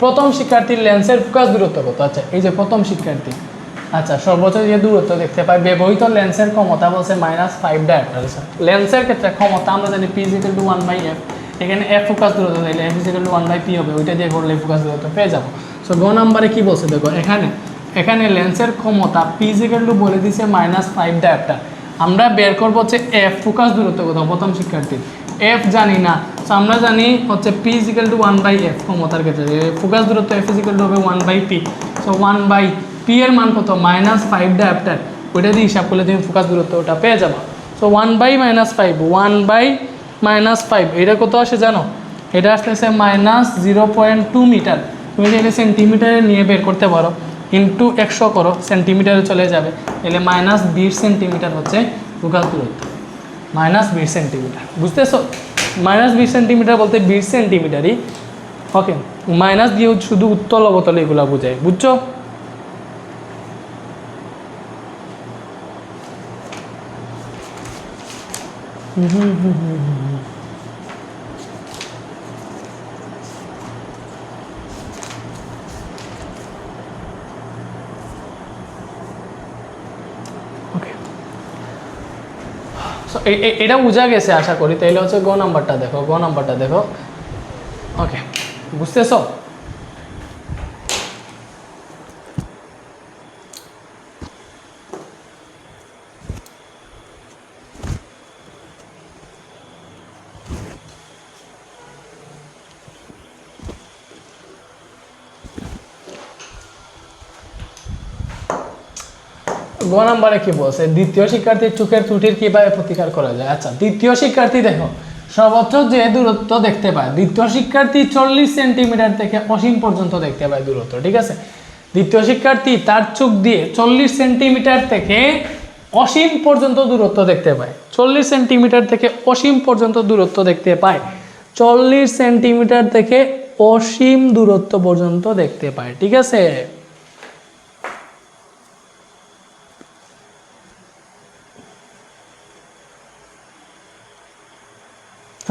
প্রথম শিক্ষার্থীর লেন্সের ফোকাস দূরত্ব কত? আচ্ছা এই যে প্রথম শিক্ষার্থী। আচ্ছা সর্বোচ্চ যে দূরত্ব দেখতে পাই ব্যবহৃত লেন্সের ক্ষমতা বলছে মাইনাস ফাইভ ডায়াপ্টার লেন্সের ক্ষেত্রে ক্ষমতা আমরা জানি P is equal to one by F এখানে এফ ফোকাস দূরত্ব দিলে F is equal to one by P হবে ওইটা দিয়ে করলে ফোকাস দূরত্ব পেয়ে যাব। সো গ নাম্বারে কি বলছে দেখো এখানে এখানে লেন্সের ক্ষমতা পি ইজিক্যাল টু বলে দিছে মাইনাস ফাইভ ডায়াপ্টার আমরা বের করব হচ্ছে এফ ফোকাস দূরত্ব কত প্রথম শিক্ষার্থীর। এফ জানি না সো আমরা জানি হচ্ছে P is equal to one by F ক্ষমতার ক্ষেত্রে। ফোকাস দূরত্ব এফ ইজিক্যাল টু হবে one by P so one by P এর মান কত? মাইনাস ফাইভ ডায়াপ্টার ওইটা দিয়ে হিসাব করলে তুমি ফোকাস দূরত্ব ওটা পেয়ে যাব। So one by minus five one by minus five এটা কত আসে জানো? এটা আসতেছে minus zero point two metre তুমি যদি এটা সেন্টিমিটারে নিয়ে বের করতে পারো। ইন্টু একশো করো সেন্টিমিটারে চলে যাবে। এলে মাইনাস বিশ সেন্টিমিটার হচ্ছে ফোকাস দূরত্ব। মাইনাস বিশ সেন্টিমিটার বুঝতেছো? মাইনাস বিশ সেন্টিমিটার বলতে বিশ সেন্টিমিটারই। ওকে মাইনাস দিয়ে শুধু উত্তল অবতল এগুলো বোঝায়, বুঝছ? ওকে এটা বোঝা গেছে, আশা করি। তাইলে হচ্ছে গ নাম্বারটা দেখো গ নাম্বারটা দেখো। ওকে বুঝতেছো? গ নাম্বারে কি বলছে? দ্বিতীয় শিক্ষার্থীর চোখের ত্রুটির কীভাবে প্রতিকার করা যায়? আচ্ছা দ্বিতীয় শিক্ষার্থী দেখো সর্বোচ্চ যে দূরত্ব দেখতে পায়, দ্বিতীয় শিক্ষার্থী চল্লিশ সেন্টিমিটার থেকে অসীম পর্যন্ত দেখতে পায় দূরত্ব, ঠিক আছে? দ্বিতীয় শিক্ষার্থী তার চোখ দিয়ে চল্লিশ সেন্টিমিটার থেকে অসীম পর্যন্ত দূরত্ব দেখতে পায়, চল্লিশ সেন্টিমিটার থেকে অসীম পর্যন্ত দূরত্ব দেখতে পায়, চল্লিশ সেন্টিমিটার থেকে অসীম দূরত্ব পর্যন্ত দেখতে পায়, ঠিক আছে?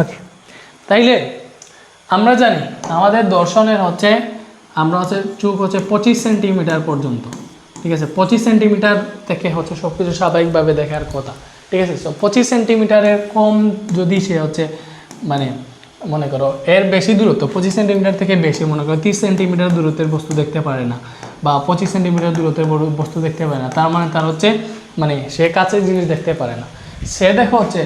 ওকে তাইলে আমরা জানি আমাদের দর্শনের হচ্ছে, আমরা হচ্ছে চোখ হচ্ছে পঁচিশ সেন্টিমিটার পর্যন্ত। ঠিক আছে? পঁচিশ সেন্টিমিটার থেকে হচ্ছে সব কিছু স্বাভাবিকভাবে দেখার কথা। ঠিক আছে? সো পঁচিশ সেন্টিমিটারের কম যদি সে হচ্ছে মানে মনে করো এর বেশি দূরত্ব, পঁচিশ সেন্টিমিটার থেকে বেশি, মনে করো তিরিশ সেন্টিমিটার দূরত্বের বস্তু দেখতে পারে না, বা পঁচিশ সেন্টিমিটার দূরত্বের বস্তু দেখতে পারে না, তার মানে তার হচ্ছে মানে সে কাছের জিনিস দেখতে পারে না। সে দেখো হচ্ছে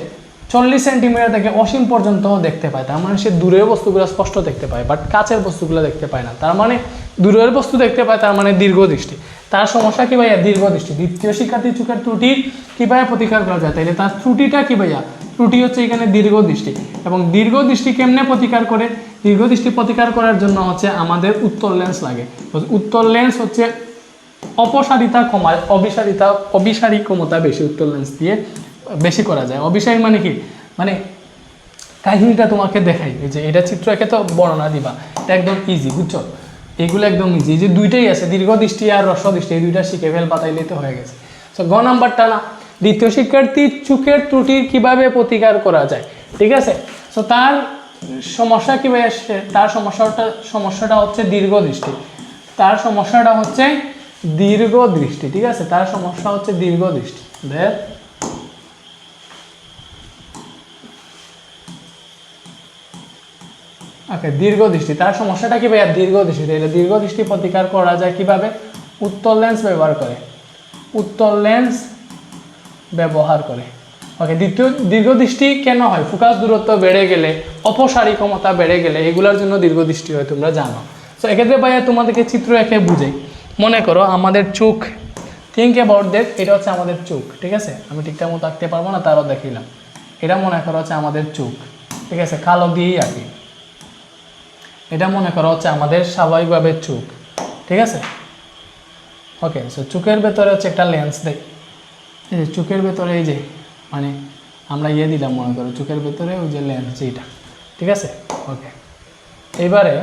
চল্লিশ সেন্টিমিটার থেকে অসীম পর্যন্ত দেখতে পায়। তার মানে সে দূরের বস্তুগুলো স্পষ্ট দেখতে পায় বাট কাছের বস্তুগুলো দেখতে পায় না। তার মানে দূরের বস্তু দেখতে পায়, তার মানে দীর্ঘ দৃষ্টি। তার সমস্যা কি ভাইয়া? দীর্ঘ দৃষ্টি। দ্বিতীয় শিক্ষার্থী চোখের ত্রুটির কীভাবে প্রতিকার করা যায়। তাইলে তার ত্রুটিটা কী ভাইয়া? ত্রুটি হচ্ছে এখানে দীর্ঘ দৃষ্টি। এবং দীর্ঘ দৃষ্টি কেমনে প্রতিকার করে? দীর্ঘ দৃষ্টি প্রতিকার করার জন্য হচ্ছে আমাদের উত্তর লেন্স লাগে। উত্তর লেন্স হচ্ছে অপসারিতা কমায়, অবিসারিতা অবিসারী ক্ষমতা বেশি উত্তর লেন্স দিয়ে বেশি করা যায়। অবিসারী মানে কি? মানে কাহিনীটা তোমাকে দেখাই। যে এটা চিত্র একে তো বর্ণনা দিবা। এটা একদম ইজি বুঝছ? এগুলো একদম ইজি যে দুইটাই আছে, দীর্ঘ দৃষ্টি আর রস্ব দৃষ্টি, এই দুইটা শিখে ফেল বাতাইলেই তো হয়ে গেছে। সো গ নাম্বারটা না, দ্বিতীয় শিক্ষার্থী চোখের ত্রুটির কীভাবে প্রতিকার করা যায়? ঠিক আছে? সো তার সমস্যা কীভাবে তার সমস্যাটা সমস্যাটা হচ্ছে দীর্ঘ দৃষ্টি। তার সমস্যাটা হচ্ছে দীর্ঘ দৃষ্টি ঠিক আছে? তার সমস্যা হচ্ছে দীর্ঘ দৃষ্টি দেখ ওকে দীর্ঘ দৃষ্টি তার সমস্যাটা কি ভাইয়া? দীর্ঘ দৃষ্টি তাহলে দীর্ঘ দৃষ্টি প্রতিকার করা যায় কীভাবে? উত্তর লেন্স ব্যবহার করে। উত্তর লেন্স ব্যবহার করে। ওকে দ্বিতীয় দীর্ঘ দৃষ্টি কেন হয়? ফোকাস দূরত্ব বেড়ে গেলে অপসারী ক্ষমতা বেড়ে গেলে, এগুলোর জন্য দীর্ঘ দৃষ্টি হয়, তোমরা জানো। তো এক্ষেত্রে ভাইয়া তোমাদেরকে চিত্র একে বুঝাই। মনে করো আমাদের চোখ থিঙ্ক অ্যাবাউট দ্যাট এটা হচ্ছে আমাদের চোখ, ঠিক আছে? আমি ঠিকঠাক মতো আঁকতে পারব না, তারও দেখিলাম। এটা মনে করো হচ্ছে আমাদের চোখ, ঠিক আছে? কালো দিয়েই আঁকি। এটা মনে করো হচ্ছে আমাদের স্বাভাবিকভাবে চোখ, ঠিক আছে? ওকে সো চোখের ভেতরে হচ্ছে একটা লেন্স দেয় এই যে চোখের ভেতরে এই যে মানে আমরা ইয়ে দিলাম মনে করো, চোখের ভেতরে ওই যে লেন্স যেটা ঠিক আছে? ওকে এবারে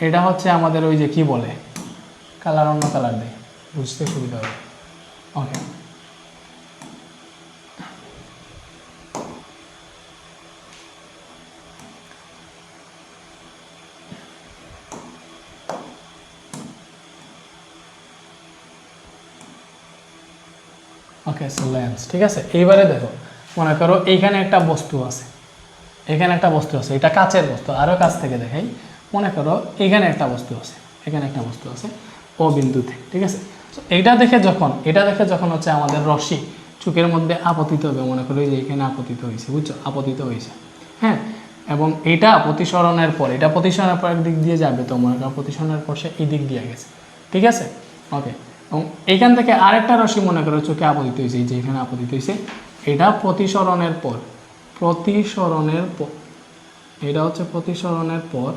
এটা হচ্ছে আমাদের ওই যে কি বলে? কালার অন্য কালার দেয়। বুঝতে সুবিধা হবে। ওকে ওকে লেন্স ঠিক আছে? এইবারে দেখো, মনে করো এইখানে একটা বস্তু আছে। এখানে একটা বস্তু আছে। এটা কাচের বস্তু। আরও কাছ থেকে দেখাই। মনে করো এখানে একটা বস্তু আছে। এখানে একটা বস্তু আছে। ও বিন্দুতে ঠিক আছে? তো এইটা দেখে যখন, এটা দেখে যখন হচ্ছে আমাদের রশ্মি চোখের মধ্যে আপতিত হবে, মনে করো যে এখানে আপতিত হয়েছে, বুঝছ? আপতিত হয়েছে হ্যাঁ? এবং এটা প্রতিসরণের পর, এটা প্রতিসরণের পর দিক দিয়ে যাবে তো মনে করো প্রতিসরণের পর সে এই দিক দিয়ে গেছে, ঠিক আছে? ওকে এবং এইখান থেকে আরেকটা রশ্মি মনে করো চোখে আপতিত হয়েছে যে এখানে আপতিত হয়েছে, এটা প্রতিসরণের পর প্রতিসরণের পর, এটা হচ্ছে প্রতিসরণের পর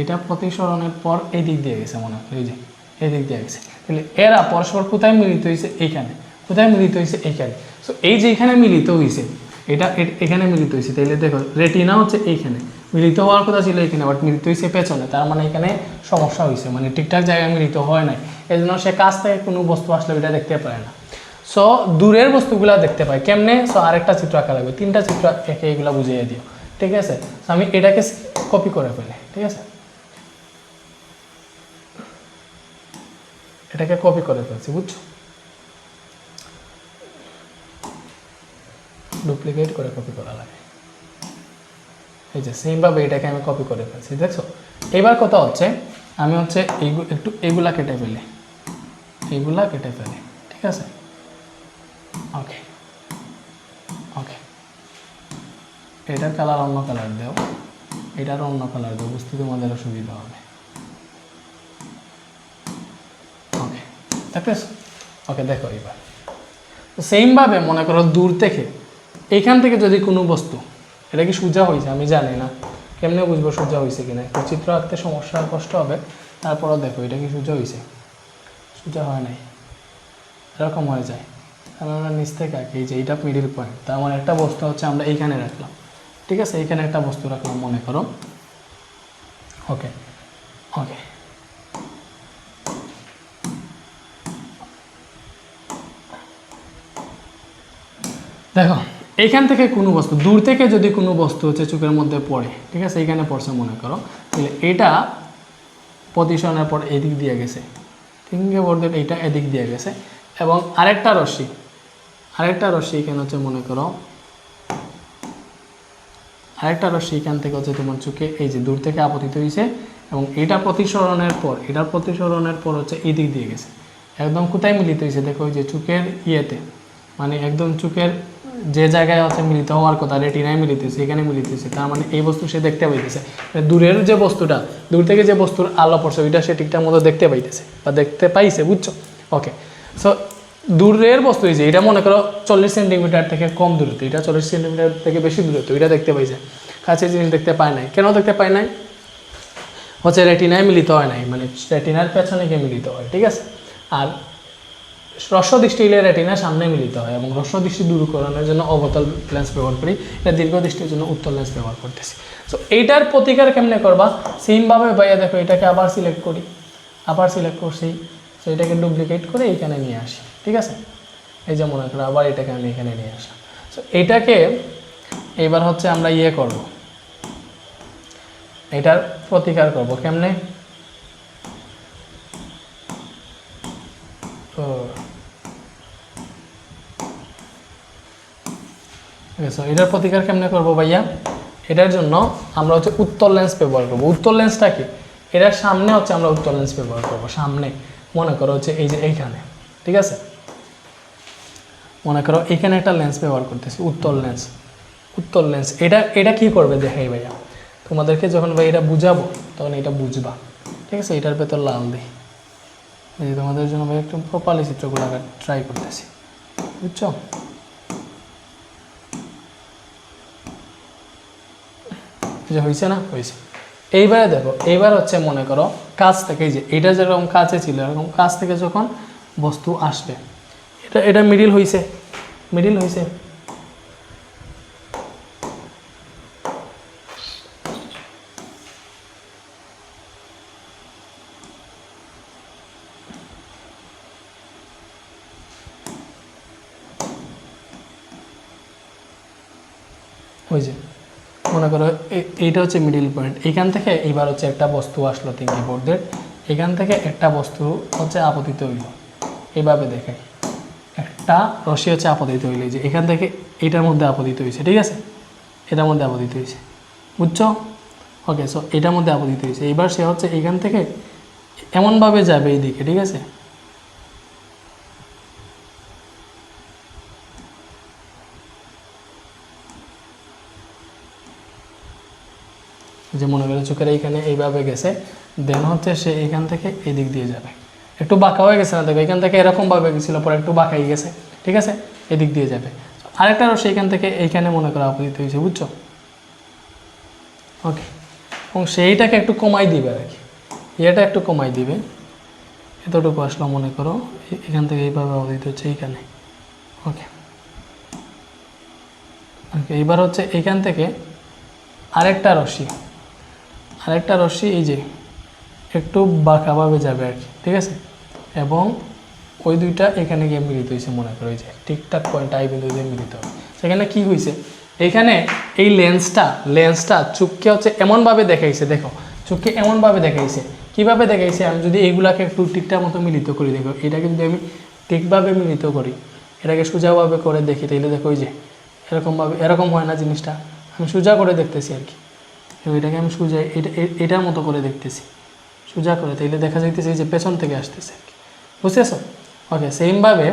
এটা প্রতিসরণের পর এই দিক দিয়ে গেছে মনে হয়, এই যে, এই দিক দিয়ে গেছে। তাহলে এরা পরস্পর কোথায় মিলিত হয়েছে? এইখানে। কোথায় মিলিত হয়েছে? এইখানে। সো এই যে এখানে মিলিত হয়েছে, এটা এখানে মিলিত হয়েছে। তাইলে দেখো, রেটিনা হচ্ছে এইখানে। মিলিত হওয়ার কথা ছিল এখানে বাট মিলিত হয়েছে পেছনে। তার মানে এখানে সমস্যা হয়েছে। মানে ঠিকঠাক জায়গায় মিলিত হয় নাই। এই জন্য সে কাছ থেকে কোনো বস্তু আসলে এটা দেখতে পারে না। সো দূরের বস্তুগুলা দেখতে পায়। কেমনে? সো আরেকটা চিত্র আঁকা লাগবে। তিনটা চিত্র একে এগুলা বুঝিয়ে দিও। ঠিক আছে? আমি এটাকে কপি করে ফেলি। ঠিক আছে? এটাকে কপি করে ফেলছি, বুঝছ? ডুপ্লিকেট করে কপি করা লাগে। এই যে সেমভাবে এটাকে আমি কপি করে ফেলছি, দেখছ? এবার কথা হচ্ছে, আমি হচ্ছে এইগু- একটু এগুলা কেটে ফেলি। এগুলা কেটে ফেলি, ঠিক আছে? ওকে ওকে এটার কালার অন্য কালার দেও, এটার অন্য কালার দেও, বুঝতে তোমাদের সুবিধা হবে ওকে দেখতেছো ওকে দেখো এবার। সেমভাবে মনে করো দূর থেকে এইখান থেকে যদি কোনো বস্তু, এটা কি সোজা হয়েছে? আমি জানি না। কেমনে বুঝব সোজা হয়েছে কিনা? একটু চিত্র আঁকতে সমস্যা, কষ্ট হবে। তারপরও দেখো, এটা কি সোজা হয়েছে? সোজা হয় নাই। এরকম হয়ে যায়। তাহলে আমরা নিচ থেকে আঁকি। যে এইটা মিডিল পয়েন্ট তার মানে একটা বস্তু হচ্ছে আমরা এইখানে রাখলাম। ঠিক আছে? এইখানে একটা বস্তু রাখলাম মনে করো। ওকে ওকে দেখো এইখান থেকে কোনো বস্তু, দূর থেকে যদি কোনো বস্তু হচ্ছে চোখের মধ্যে পড়ে, ঠিক আছে? এইখানে পড়ছে মনে করো। তাহলে এটা প্রতিসরণের পর এদিক দিয়ে গেছে। তিনকে বলতে এইটা এদিক দিয়ে গেছে। এবং আরেকটা রশ্মি আরেকটা রশ্মি এখানে হচ্ছে মনে করো, আরেকটা রশ্মি এখান থেকে হচ্ছে তোমার চোখে, এই যে দূর থেকে আপতিত হয়েছে এবং এটা প্রতিসরণের পর, এটা প্রতিসরণের পর হচ্ছে এই দিক দিয়ে গেছে। একদম কোথায় মিলিত হয়েছে? দেখো ওই যে চোখের ইয়েতে মানে একদম চোখের যে জায়গায় হচ্ছে মিলিত হওয়ার কথা, রেটিনায় মিলিতেছে এখানে মিলিতেছে, তার মানে এই বস্তু সে দেখতে পাইতেছে। দূরের যে বস্তুটা, দূর থেকে যে বস্তুর আলো পড়ছে, ওইটা সে ঠিকঠাক মতো দেখতে পাইতেছে বা দেখতে পাইছে, বুঝছ? ওকে সো দূরের বস্তু এই যে, এটা মনে করো চল্লিশ সেন্টিমিটার থেকে কম দূরত্ব, এটা চল্লিশ সেন্টিমিটার থেকে বেশি দূরত্ব এটা দেখতে পাইছে কাছে জিনিস দেখতে পায় নাই। কেন দেখতে পায় নাই? হচ্ছে রেটিনায় মিলিত হয় নাই মানে রেটিনার পেছনে গিয়ে মিলিত হয়, ঠিক আছে? আর দৃষ্টি হলে রেটিনার সামনে মিলিত হয় এবং দৃষ্টি দূরকরণের জন্য অবতল লেন্স ব্যবহার করি এটা দীর্ঘ দৃষ্টির জন্য উত্তল লেন্স ব্যবহার করতেছি। সো এইটার প্রতিকার কেমনে করবা? সেমভাবে ভাইয়া দেখো, এটাকে আবার সিলেক্ট করি, আবার সিলেক্ট করছি। সো এটাকে ডুপ্লিকেট করে এইখানে নিয়ে আসি, ঠিক আছে? এই যে মনে করো, আবার এটাকে আমি এখানে নিয়ে আসা সো এটাকে এবার হচ্ছে আমরা ইয়ে করব। এটার প্রতিকার করব কেমনে? তো এটার প্রতিকার কেমনে করব ভাইয়া? এটার জন্য আমরা হচ্ছে উত্তর লেন্স ব্যবহার করব। উত্তর লেন্সটা কি? এটার সামনে হচ্ছে আমরা উত্তর লেন্স ব্যবহার করব, সামনে। মনে করো হচ্ছে এই যে এইখানে, ঠিক আছে? মনে করো এখানে একটা লেন্স ব্যবহার করতেছি, উত্তর লেন্স উত্তর লেন্স এটা এটা কি করবে দেখাই ভাইয়া? তোমাদেরকে যখন ভাই এটা বুঝাবো, তখন এটা বুঝবা, ঠিক আছে? এটার ভেতর লাল দিই। এই যে তোমাদের জন্য ভাই একটু প্রপারলি চিত্রগুলো ট্রাই করতেছি। বুঝছ? যে হয়েছে না? হয়েছে এইবারে দেখো, এইবার হচ্ছে মনে করো কাছ থেকে যে এটা যেরকম কাছে ছিল, এরকম কাছ থেকে যখন বস্তু আসবে, এটা এটা মিডিল হয়েছে মিডিল হয়েছে ওই যে মনে করো এ- এইটা হচ্ছে মিডিল পয়েন্ট এখান থেকে এইবার হচ্ছে একটা বস্তু আসলো তিনটি বোর্ডের এখান থেকে একটা বস্তু হচ্ছে আপতিত হইল। এইভাবে দেখে। একটা রশি হচ্ছে আপতিত হইল যে। এখান থেকে এটার মধ্যে আপতিত হয়েছে ঠিক আছে? এটার মধ্যে আপতিত হয়েছে বুঝছ? ওকে সো এটার মধ্যে আপতিত হয়েছে এবার সে হচ্ছে এখান থেকে এমনভাবে যাবে এইদিকে, ঠিক আছে? যে মনে করে চোখের এইখানে এইভাবে গেছে দেন হচ্ছে সে এখান থেকে এই দিক দিয়ে যাবে। একটু বাঁকা হয়ে গেছে না? দেখো, এখান থেকে এরকমভাবে গেছিল, পরে একটু বাঁকাই গেছে, ঠিক আছে? এদিক দিয়ে যাবে। আরেকটা রশ্মি এখান থেকে এইখানে মনে করো আপতিত হয়েছে, বুঝছ? ওকে এবং সেইটাকে একটু কমাই দিবে আর কি। ইয়েটা একটু কমাই দিবে। এতটুকু আসলো মনে করো এখান থেকে এইভাবে আপতিত হচ্ছে এইখানে। ওকে ওকে এইবার হচ্ছে এইখান থেকে আরেকটা রশ্মি। আরেকটা রশ্মি, এই যে, একটু বাঁকাভাবে যাবে আর কি, ঠিক আছে? এবং ওই দুইটা এখানে গিয়ে মিলিত হয়েছে মনে করো, এই যে ঠিকঠাক পয়েন্ট আই বিন্দু দিয়ে মিলিত হবে। সেখানে কি হয়েছে? এখানে এই লেন্সটা লেন্সটা চুপকে হচ্ছে এমনভাবে দেখাইছে, দেখো, চুপকে এমনভাবে দেখাইছে। কীভাবে দেখাইছে? আমি যদি এইগুলাকে একটু ঠিকঠাক মতো মিলিত করি, দেখো, এটাকে যদি আমি ঠিকভাবে মিলিত করি, এটাকে সোজাভাবে করে দেখি তাহলে দেখো, ওই যে, এরকমভাবে, এরকম হয় না জিনিসটা। আমি সোজা করে দেখতেছি আর কি। এবং এটাকে আমি সোজা এটা এটার মতো করে দেখতেছি। সোজা করে, তাইলে দেখা যাইতেছে যে পেছন থেকে আসতেছে বুঝতেছো? ওকে সেমভাবে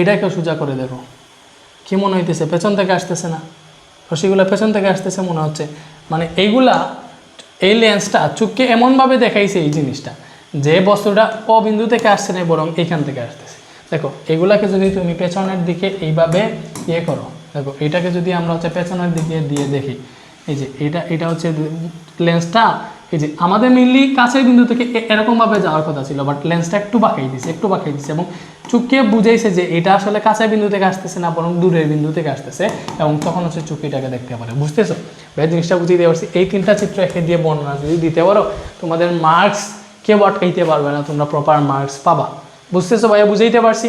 এটাকেও সোজা করে দেখো। কি মনে হইতেছে? পেছন থেকে আসতেছে না? রশিগুলা পেছন থেকে আসতেছে মনে হচ্ছে। মানে এইগুলা, এই লেন্সটা চুপকে এমনভাবে দেখাইছে এই জিনিসটা যে বস্তুটা অবিন্দু থেকে আসছে না, বরং এইখান থেকে আসতেছে। দেখো, এগুলাকে যদি তুমি পেছনের দিকে এইভাবে ইয়ে করো, দেখো, এটাকে যদি আমরা হচ্ছে পেছনের দিকে দিয়ে দেখি এই যে এটা এটা হচ্ছে লেন্সটা এই যে আমাদের মেনলি কাছের বিন্দু থেকে এরকমভাবে যাওয়ার কথা ছিল বাট লেন্সটা একটু বাঁকাই দিছে, একটু বাঁকাই দিছে, এবং চুকিয়ে বুঝাইছে যে এটা আসলে কাছের বিন্দু থেকে আসতেছে না, বরং দূরের বিন্দু থেকে আসতেছে, এবং তখন হচ্ছে চুকিটাকে দেখতে পারে, বুঝতেছো? ভাই জিনিসটা বুঝিয়ে দিতে পারছি। এই তিনটা চিত্র একে দিয়ে বর্ণনা যদি দিতে পারো, তোমাদের মার্কস কেউ আটকাইতে পারবে না, তোমরা প্রপার মার্কস পাবা, বুঝতেছো? ভাইয়া, বুঝাইতে পারছি?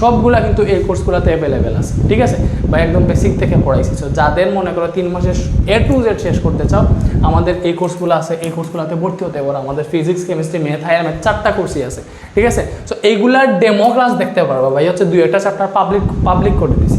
সবগুলা কিন্তু এই কোর্সগুলোতে অ্যাভেলেবেল আছে। ঠিক আছে? বা একদম বেসিক থেকে পড়াইছি। সো যাদের মনে করো তিন মাসের এ টু জেড শেষ করতে চাও, আমাদের এই কোর্সগুলো আছে। এই কোর্সগুলোতে ভর্তি হতে পারো। আমাদের physics chemistry math higher math চারটা কোর্সই আছে। ঠিক আছে? সো এইগুলার ডেমো ক্লাস দেখতে পারব। ভাই, হচ্ছে দুই একটা চ্যাপ্টার পাবলিক পাবলিক করে দিছি।